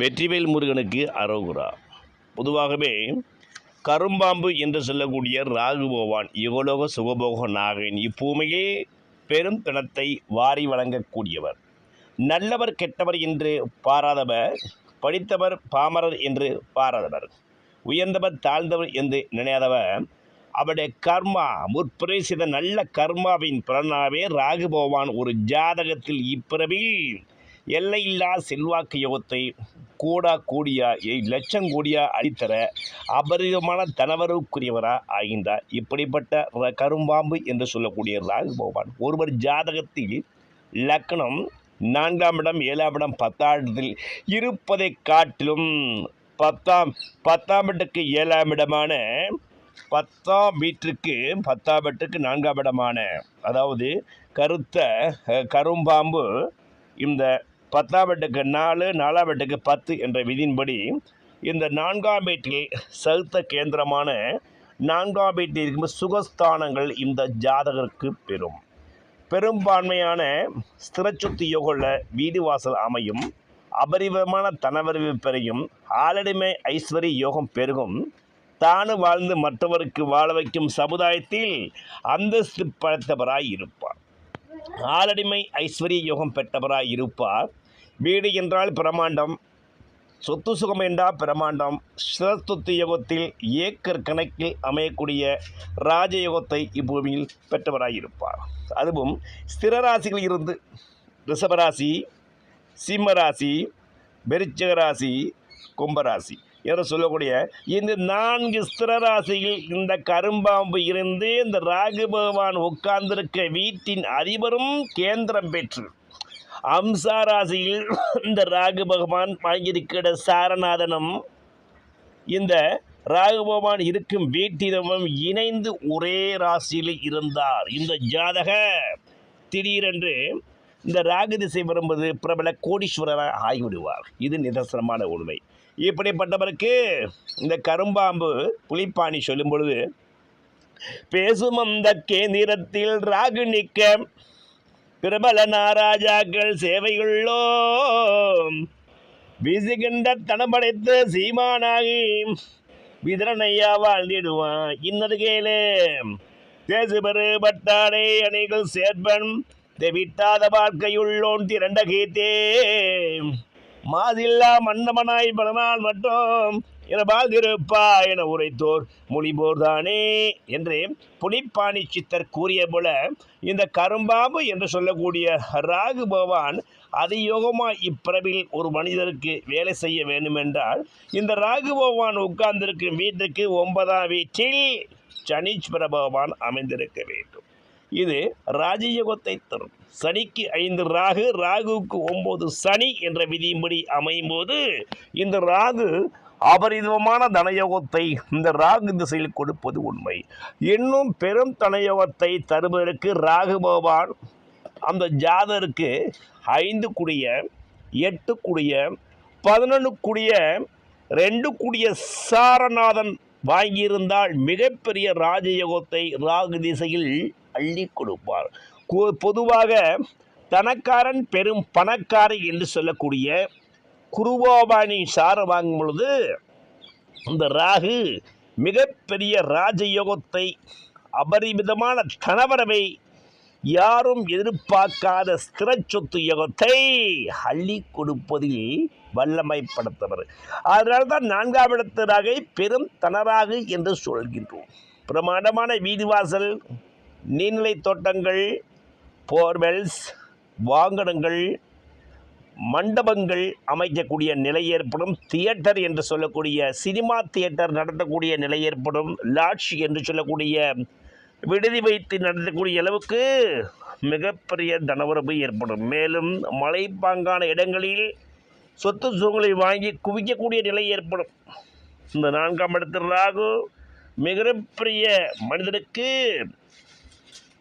வெற்றிவேல் முருகனுக்கு அரோகுரா. பொதுவாகவே கரும்பாம்பு என்று சொல்லக்கூடிய ராகு பகவான் யுகலோக சுகபோக நாகன் இப்பூமியே பெரும் பிணத்தை வாரி வழங்கக்கூடியவர். நல்லவர் கெட்டவர் என்று பாராதவர் படித்தவர் பாமரர் என்று பாராதவர் உயர்ந்தவர் தாழ்ந்தவர் என்று நினையாதவர். அவருடைய கர்மா முற்பிரேசித நல்ல கர்மாவின் பிறனாவே ராகு பகவான் ஒரு ஜாதகத்தில் இப்பிறவில் எல்லையில்லா செல்வாக்கு யோகத்தை கூடா கூடியா எ- லட்சம் கோடியா அடித்தர அபரிதமான தனவருக்குரியவரா ஆகின்றார். இப்படிப்பட்ட கரும்பாம்பு என்று சொல்லக்கூடிய ராகு பகவான் ஒருவர் ஜாதகத்தில் லக்னம் நான்காம் இடம் ஏழாம் இடம் பத்தாம் இடத்தில் இருப்பதை காட்டிலும் பத்தாம் பத்தாம் இடத்துக்கு ஏழாம் இடமான பத்தாம் வீட்டிற்கு பத்தாம் வீட்டுக்கு நான்காம் இடமான அதாவது கருத்த கரும்பாம்பு இந்த பத்தாம் வீட்டுக்கு நாலு நாலாம் வீட்டுக்கு பத்து என்ற விதியின்படி இந்த நான்காம் வீட்டில் செலுத்த கேந்திரமான நான்காம் வீட்டில் இருக்கும் சுகஸ்தானங்கள் இந்த ஜாதகருக்கு பெறும். பெரும்பான்மையான ஸ்திரச்சொத்து யோகமுள்ள வீடு வாசல் அமையும். அபரிவமான தனவரவு பெறையும். ஆலடிமை ஐஸ்வரிய யோகம் பெருகும். தானு வாழ்ந்து மற்றவருக்கு வாழ வைக்கும் சமுதாயத்தில் அந்தஸ்து படைத்தவராய் இருப்பார். ஆலடிமை ஐஸ்வரிய யோகம் பெற்றவராய் இருப்பார். வீடு என்றால் பிரமாண்டம் சொத்து சுகம் என்றால் பிரமாண்டம் சிரஸ்தொத்து யுகத்தில் ஏக்கர் கணக்கில் அமையக்கூடிய ராஜயோகத்தை இப்பூமியில் பெற்றவராயிருப்பார். அதுவும் ஸ்திரராசிகள் இருந்து ரிஷபராசி சிம்மராசி விருச்சிக கும்பராசி என்று சொல்லக்கூடிய இந்த நான்கு ஸ்திரராசியில் இந்த கரும்பாம்பு இருந்து இந்த ராகு பகவான் உட்கார்ந்திருக்க வீட்டின் அதிபரும் கேந்திரம் பெற்று அம்சா ராசியில் இந்த ராகு பகவான் வாங்கியிருக்கிற சாரநாதனும் இந்த ராகு பகவான் இருக்கும் வீட்டினமும் இணைந்து ஒரே ராசியில் இருந்தார். இந்த ஜாதக திடீரென்று இந்த ராகு திசை வரும்போது பிரபல கோடீஸ்வரராக ஆகிவிடுவார். இது நிதர்சனமான உண்மை. இப்படிப்பட்டவருக்கு இந்த கரும்பாம்பு புலிப்பாணி சொல்லும் பொழுது பேசும் அந்த கேந்திரத்தில் ராகு நிற்க பிரபல நாராஜாக்கள் சேவையுள்ளோ வீசுகின்ற தனப்படைத்து சீமானாகி விதரனையா வாழ்ந்திடுவான். இன்னது கேளு. தேசுபெரு பட்டாடை அணிகள் சேர்ப்பன். தெவிட்டாத வாழ்க்கையுள்ளோன் திரண்ட கீத்தே. மாதில்லா மன்னமனாய் பலனால் மட்டும் என வாழ்ந்திருப்பா என உரைத்தோர் மொழிபோர் தானே என்று புலிப்பாணி சித்தர் கூறிய போல இந்த கரும்பாம்பு என்று சொல்லக்கூடிய ராகு பகவான் அதியோகமாக இப்பிறவில் ஒரு மனிதருக்கு வேலை செய்ய வேண்டுமென்றால் இந்த ராகு பகவான் உட்கார்ந்திருக்கும் வீட்டுக்கு ஒன்பதாம் வீட்டில் சனீஸ்வர பகவான் அமைந்திருக்க வேண்டும். இது ராஜயோகத்தை தரும். சனிக்கு ஐந்து ராகு ராகுவுக்கு ஒன்பது சனி என்ற விதியின்படி அமையும் போது இந்த ராகு அபரிதமான தனயோகத்தை இந்த ராகு திசையில் கொடுப்பது உண்மை. இன்னும் பெரும் தனயோகத்தை தருவதற்கு ராகு பகவான் அந்த ஜாதருக்கு ஐந்து குடிய எட்டு குடிய பதினொன்று குடிய ரெண்டு குடிய சாரநாதன் வாங்கியிருந்தால் மிகப்பெரிய ராஜயோகத்தை ராகு திசையில் அள்ளி கொடுப்பார். பொதுவாக தனக்காரன் பெரும் பணக்காரி என்று சொல்லக்கூடிய குருவாபாணி சார வாங்கும் பொழுது இந்த ராகு மிகப்பெரிய ராஜயோகத்தை அபரிமிதமான தனவரவை யாரும் எதிர்பார்க்காத ஸ்திர சொத்து யோகத்தை அள்ளி கொடுப்பதில் வல்லமைப்படுத்தவர். அதனால தான் நான்காம் இடத்தராக பெரும் தனராகு என்று சொல்கின்றோம். பிரமாண்டமான வீதிவாசல் நீர்நிலை தோட்டங்கள் போர்வெல்ஸ் வாகனங்கள் மண்டபங்கள் அமைக்கக்கூடிய நிலை ஏற்படும். தியேட்டர் என்று சொல்லக்கூடிய சினிமா தியேட்டர் நடத்தக்கூடிய நிலை ஏற்படும். லாட்ஜ் என்று சொல்லக்கூடிய விடுதி வைத்து நடத்தக்கூடிய அளவுக்கு மிகப்பெரிய தனவரவு ஏற்படும். மேலும் மலைப்பாங்கான இடங்களில் சொத்து சுகங்களை வாங்கி குவிக்கக்கூடிய நிலை ஏற்படும். இந்த நான்காம் இடத்தில் ராகு மிகப்பெரிய மனிதனுக்கு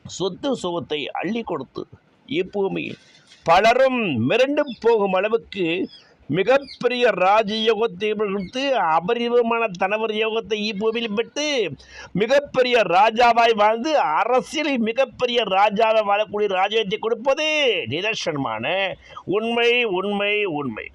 சொத்து சுகத்தை அள்ளி கொடுத்து இப்பூமியில் பலரும் மிரண்டு போகும் அளவுக்கு மிகப்பெரிய ராஜயோகத்தை கொடுத்து அபரிதமான தனவர் யோகத்தை இப்பூமியில் பெற்று மிகப்பெரிய ராஜாவாய் வாழ்ந்து அரசியலில் மிகப்பெரிய ராஜாவை வாழக்கூடிய ராஜ்யத்தை கொடுப்பது நிதர்சனமான உண்மை உண்மை உண்மை.